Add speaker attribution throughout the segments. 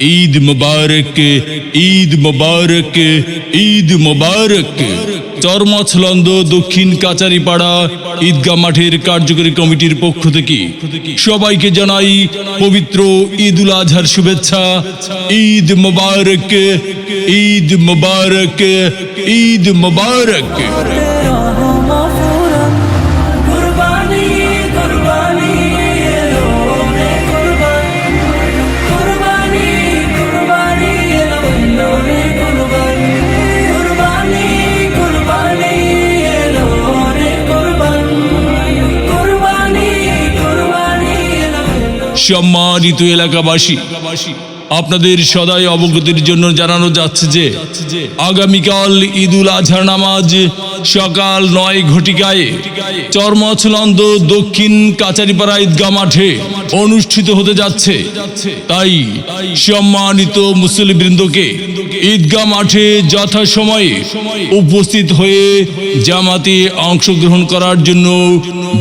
Speaker 1: ঈদ মুবারক ঈদ মুবারক ঈদ মুবারক। চরমছলন্দ দক্ষিণ কাচারিপাড়া ঈদগাহ মাঠের কার্যকরী কমিটির পক্ষ থেকে সবাইকে জানাই পবিত্র ঈদুল আজহার শুভেচ্ছা। ঈদ মুবারক ঈদ মুবারক ঈদ মুবারক। সম্মানিত এলাকাবাসী। আপনাদের সদাই অবগতির জন্য জানানো যাচ্ছে যে, আগামীকাল ঈদুল আজহার নামাজ সকাল নয় ঘটিকায় চর্মছলন্দ দক্ষিণ কাচারিপাড়া ঈদগা মাঠে অনুষ্ঠিত হতে যাচ্ছে। তাই সম্মানিত মুসলিমবৃন্দকে ঈদগাহ মাঠে যথাসময়ে উপস্থিত হয়ে জামাতে অংশগ্রহণ করার জন্য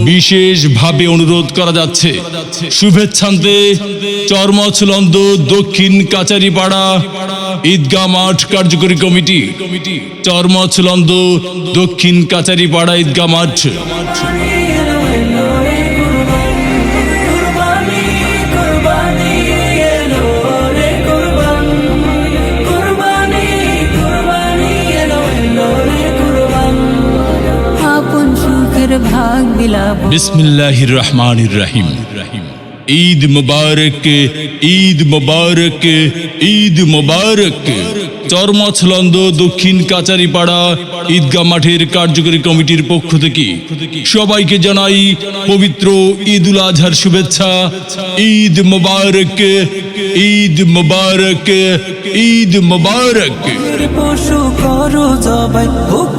Speaker 1: বিশেষভাবে অনুরোধ করা যাচ্ছে। শুভেচ্ছান্তে চর্মছলন্দ দক্ষিণ কাচারিপাড়া ঈদগাহ মাঠ কার্যকরী কমিটি, চর্মছলন্দ দক্ষিণ কাচারিপাড়া ঈদগাহ মাঠ।
Speaker 2: ভাগ বিলাব।
Speaker 1: বিসমিল্লাহির রহমানির রহিম ঈদ মুবারক ঈদ মুবারক ঈদ মুবারক। চরমছলন্দ দক্ষিণ কাচারিপাড়া ঈদগাহ মাঠের কার্যকরী কমিটির পক্ষ থেকে সবাইকে জানাই পবিত্র ঈদুল আজহার শুভেচ্ছা। ঈদ মুবারক ঈদ মুবারক ঈদ মুবারক।
Speaker 3: পশু করো জবাই হুকুম